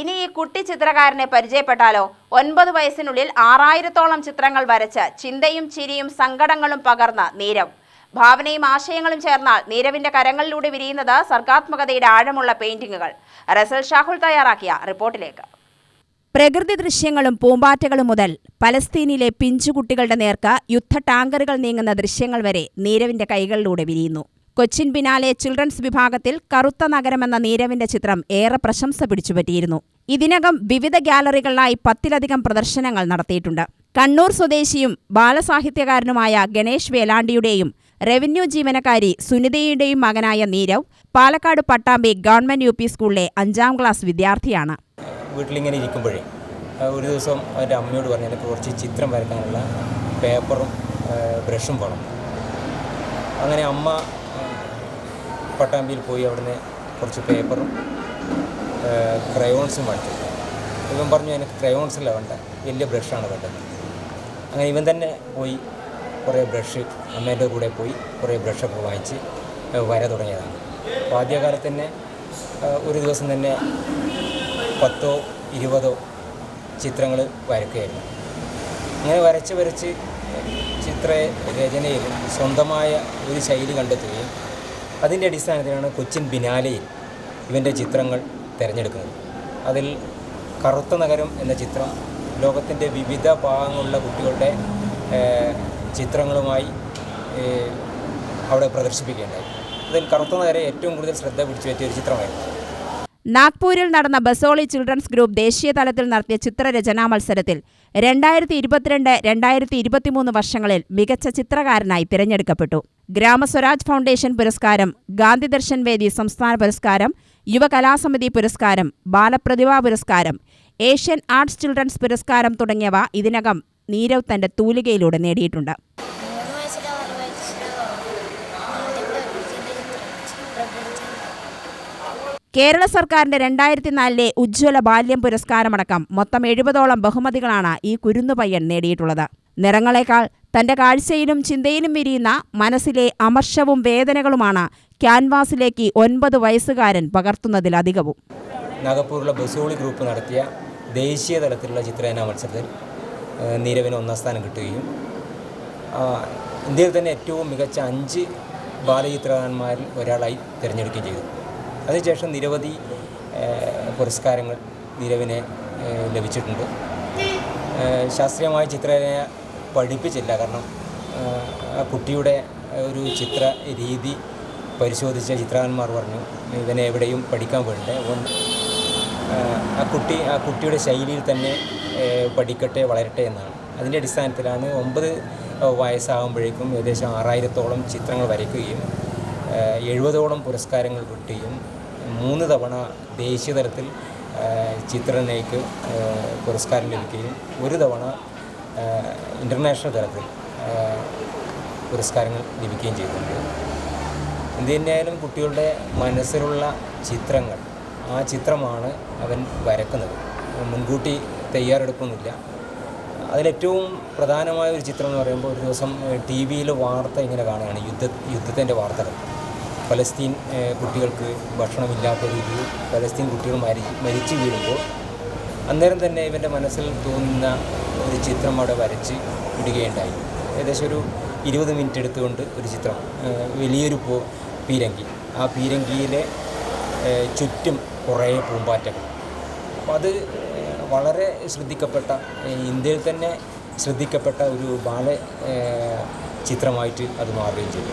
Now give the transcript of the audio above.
ഇനി ഈ കുട്ടി ചിത്രകാരനെ പരിചയപ്പെട്ടാലോ? ഒൻപത് വയസ്സിനുള്ളിൽ ആറായിരത്തോളം ചിത്രങ്ങൾ വരച്ച് ചിന്തയും ചിരിയും സങ്കടങ്ങളും പകർന്ന നീരവ്. ഭാവനയും ആശയങ്ങളും ചേർന്നാൽ നീരവിന്റെ കരങ്ങളിലൂടെ വിരിയുന്നത് സർഗാത്മകതയുടെ ആഴമുള്ള പെയിന്റിങ്ങുകൾ. റസൽ ഷാഹുൽ തയ്യാറാക്കിയ റിപ്പോർട്ടിലേക്ക്. പ്രകൃതി ദൃശ്യങ്ങളും പൂമ്പാറ്റകളും മുതൽ പലസ്തീനിലെ പിഞ്ചുകുട്ടികളുടെ നേർക്ക് യുദ്ധ ടാങ്കറുകൾ നീങ്ങുന്ന ദൃശ്യങ്ങൾ വരെ നീരവിന്റെ കൈകളിലൂടെ വിരിയുന്നു. കൊച്ചിൻ ബിനാലെ ചിൽഡ്രൻസ് വിഭാഗത്തിൽ കറുത്ത നഗരമെന്ന നീരവിന്റെ ചിത്രം ഏറെ പ്രശംസ പിടിച്ചുപറ്റിയിരുന്നു. ഇതിനകം വിവിധ ഗാലറികളിലായി പത്തിലധികം പ്രദർശനങ്ങൾ നടത്തിയിട്ടുണ്ട്. കണ്ണൂർ സ്വദേശിയും ബാലസാഹിത്യകാരനുമായ ഗണേഷ് വേലാണ്ടിയുടെയും റവന്യൂ ജീവനക്കാരി സുനിതയുടെയും മകനായ Neerav Palakkad Pattambi government U P സ്കൂളിലെ അഞ്ചാം ക്ലാസ് വിദ്യാർത്ഥിയാണ്. വീട്ടിലിങ്ങനെ ഇരിക്കുമ്പോഴേ ഒരു ദിവസം അവന്റെ അമ്മയോട് പറഞ്ഞു എനിക്ക് കുറച്ച് ചിത്രം വരയ്ക്കാനുള്ള പേപ്പറും ബ്രഷും വേണം. അങ്ങനെ അമ്മ പട്ടാമ്പിയിൽ പോയി അവിടുന്ന് കുറച്ച് പേപ്പറും ക്രയോൺസും വാങ്ങിച്ചു. ഇവൻ പറഞ്ഞു എനിക്ക് ക്രയോൺസില്ല വേണ്ട വലിയ ബ്രഷാണ് വേണ്ടത്. അങ്ങനെ ഇവൻ തന്നെ പോയി കുറേ ബ്രഷ് അമ്മേന്റെ കൂടെ പോയി കുറേ ബ്രഷൊക്കെ വാങ്ങിച്ച് വര തുടങ്ങിയതാണ്. അപ്പോൾ ആദ്യകാലത്ത് തന്നെ ഒരു ദിവസം തന്നെ പത്തോ ഇരുപതോ ചിത്രങ്ങൾ വരയ്ക്കുകയായിരുന്നു. അങ്ങനെ വരച്ച് വരച്ച് ചിത്ര രചനയിൽ സ്വന്തമായ ഒരു ശൈലി കണ്ടെത്തുകയും അതിന്റെ അടിസ്ഥാനത്തിലാണ് കൊച്ചിൻ ബിനാലയിൽ ഇവന്റെ ചിത്രങ്ങൾ തിരഞ്ഞെടുക്കുന്നത്. അതിൽ കറുത്ത നഗരം എന്ന ചിത്രം ലോകത്തിന്റെ വിവിധ ഭാഗങ്ങളിലുള്ള കുട്ടികളുടെ ചിത്രങ്ങളുമായി അവിടെ പ്രദർശിപ്പിക്കുകയുണ്ടായി. അതിൽ കറുത്ത നഗരം ഏറ്റവും കൂടുതൽ ശ്രദ്ധ പിടിച്ചു പറ്റിയ ഒരു ചിത്രമായിരുന്നു. നാഗ്പൂരിൽ നടന്ന ബസോളി ചിൽഡ്രൻസ് ഗ്രൂപ്പ് ദേശീയ തലത്തിൽ നടത്തിയ ചിത്രരചനാ മത്സരത്തിൽ രണ്ടായിരത്തി ഇരുപത്തിരണ്ട് രണ്ടായിരത്തി ഇരുപത്തിമൂന്ന് വർഷങ്ങളിൽ മികച്ച ചിത്രകാരനായി തിരഞ്ഞെടുക്കപ്പെട്ടു. ഗ്രാമസ്വരാജ് ഫൗണ്ടേഷൻ പുരസ്കാരം ഗാന്ധി ദർശൻ വേദി സംസ്ഥാന പുരസ്കാരം യുവകലാസമിതി പുരസ്കാരം ബാലപ്രതിഭാ പുരസ്കാരം ഏഷ്യൻ ആർട്സ് ചിൽഡ്രൻസ് പുരസ്കാരം തുടങ്ങിയവ ഇതിനകം നീരവ് തന്റെ തൂലികയിലൂടെ നേടിയിട്ടുണ്ട്. കേരള സർക്കാരിന്റെ രണ്ടായിരത്തി നാലിലെ ഉജ്ജ്വല ബാല്യം പുരസ്കാരമടക്കം മൊത്തം എഴുപതോളം ബഹുമതികളാണ് ഈ കുരുന്നു പയ്യൻ നേടിയിട്ടുള്ളത്. നിറങ്ങളെക്കാൾ തന്റെ കാഴ്ചയിലും ചിന്തയിലും വിരിയുന്ന മനസ്സിലെ അമർഷവും വേദനകളുമാണ് ക്യാൻവാസിലേക്ക് ഒൻപത് വയസ്സുകാരൻ പകർത്തുന്നതിലധികവും. നാഗപ്പൂരിലെ ബസോളി ഗ്രൂപ്പ് നടത്തിയ ദേശീയ തലത്തിലുള്ള ചിത്രരചനാ മത്സരത്തിൽ നീരവിന് ഒന്നാം സ്ഥാനം കിട്ടുകയും ഇന്ത്യയിൽ തന്നെ ഏറ്റവും മികച്ച അഞ്ച് ബാലചിത്രകാരന്മാരിൽ ഒരാളായി തിരഞ്ഞെടുക്കുകയും ചെയ്തു. അതിനുശേഷം നിരവധി പുരസ്കാരങ്ങൾ നിരവിനെ ലഭിച്ചിട്ടുണ്ട്. ശാസ്ത്രീയമായ ചിത്രരചന പഠിപ്പിച്ചില്ല. കാരണം കുട്ടിയുടെ ഒരു ചിത്ര രീതി പരിശോധിച്ച ചിത്രകാരന്മാർ പറഞ്ഞു ഇവനെ എവിടെയും പഠിക്കാൻ വേണ്ടേ അതുകൊണ്ട് ആ കുട്ടി ആ കുട്ടിയുടെ ശൈലിയിൽ തന്നെ പഠിക്കട്ടെ വളരട്ടെ എന്നാണ്. അതിന്റെ അടിസ്ഥാനത്തിലാണ് ഒമ്പത് വയസ്സാകുമ്പോഴേക്കും ഏകദേശം ആറായിരത്തോളം ചിത്രങ്ങൾ വരയ്ക്കുകയും എഴുപതോളം പുരസ്കാരങ്ങൾ കിട്ടുകയും മൂന്ന് തവണ ദേശീയ തലത്തിൽ ചിത്രനയ്ക്ക് പുരസ്കാരം ലഭിക്കുകയും ഒരു തവണ ഇന്റർനാഷണൽ തലത്തിൽ പുരസ്കാരങ്ങൾ ലഭിക്കുകയും ചെയ്തിട്ടുണ്ട്. എന്തിനായാലും കുട്ടികളുടെ മനസ്സിലുള്ള ചിത്രങ്ങൾ ആ ചിത്രമാണ് അവൻ വരക്കുന്നത്. മുൻകൂട്ടി തയ്യാറെടുപ്പൊന്നുമില്ല. അതിലേറ്റവും പ്രധാനമായ ഒരു ചിത്രം എന്ന് പറയുമ്പോൾ ഒരു ദിവസം ടി വിയിൽ വാർത്ത ഇങ്ങനെ കാണുകയാണ് യുദ്ധ യുദ്ധത്തിന്റെ വാർത്തകൾ. പലസ്തീൻ ഏഹ്, കുട്ടികൾക്ക് ഭക്ഷണമില്ലാത്ത രീതിയിൽ പലസ്തീൻ കുട്ടികൾ മരി മരിച്ചു വീഴുമ്പോൾ അന്നേരം തന്നെ ഇവന്റെ മനസ്സിൽ തോന്നുന്ന ഒരു ചിത്രം അവിടെ വരച്ച് വിടുകയുണ്ടായി ഏകദേശം ഒരു ഇരുപത് മിനിറ്റ് എടുത്തുകൊണ്ട് ഒരു ചിത്രം വലിയൊരു പൂ പീരങ്കി. ആ പീരങ്കിയിലെ ചുറ്റും കുറേ പൂമ്പാറ്റകൾ. അപ്പോൾ അത് വളരെ ശ്രദ്ധിക്കപ്പെട്ട ഇന്ത്യയിൽ തന്നെ ശ്രദ്ധിക്കപ്പെട്ട ഒരു ബാല ചിത്രമായിട്ട് അത് മാറുകയും ചെയ്തു.